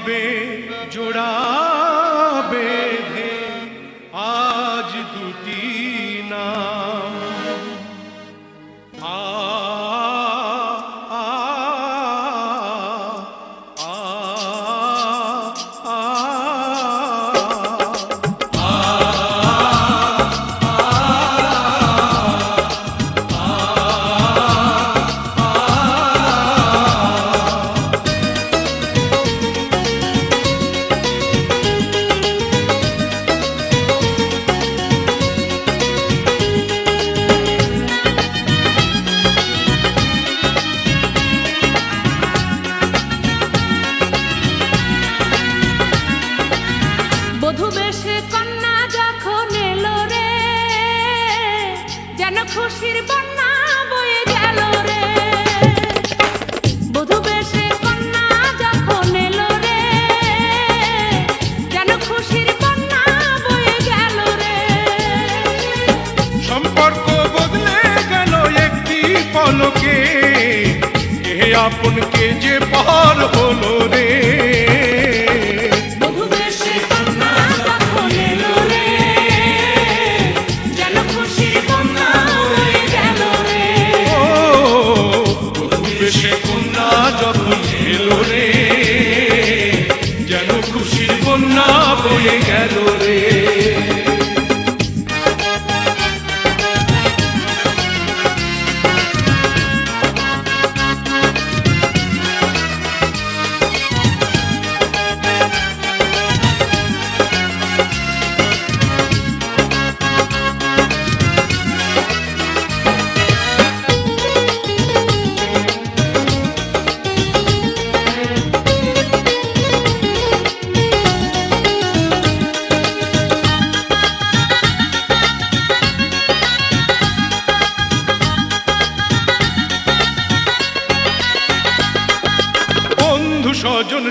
হবে জোড়া বেঁধে আজ দুটি কন্যা যখন এলো রে, যেন খুশির বন্যা বয়ে গেল রে। বধু বেশে কন্যা যখন এলো রে, যেন খুশির বন্যা বয়ে রে। সম্পর্ক বদলে গেল একটি পলকে, এ আপনকে যে পার হলো রে। গেল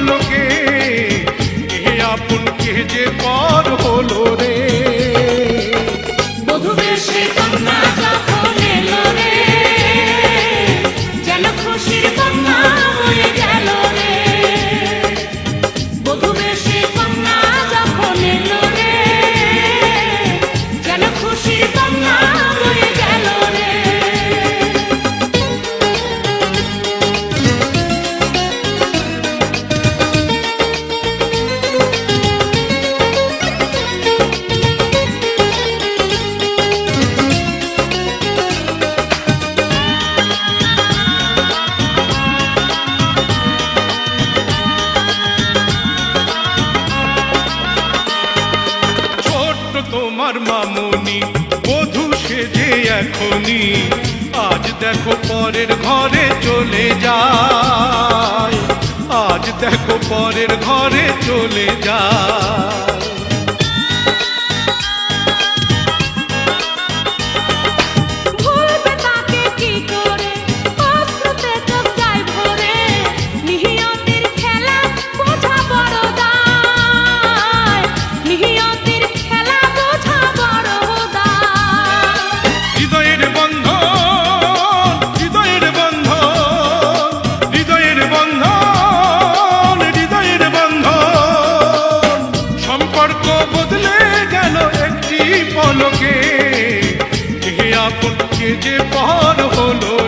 পলকে এ আপনকে যে পর হলো রে? তোমার মামনি, বধূ সেজে এখনি আজ দেখো পরের ঘরে চলে যায়। আজ দেখো পরের ঘরে চলে যায়। যে পর হলো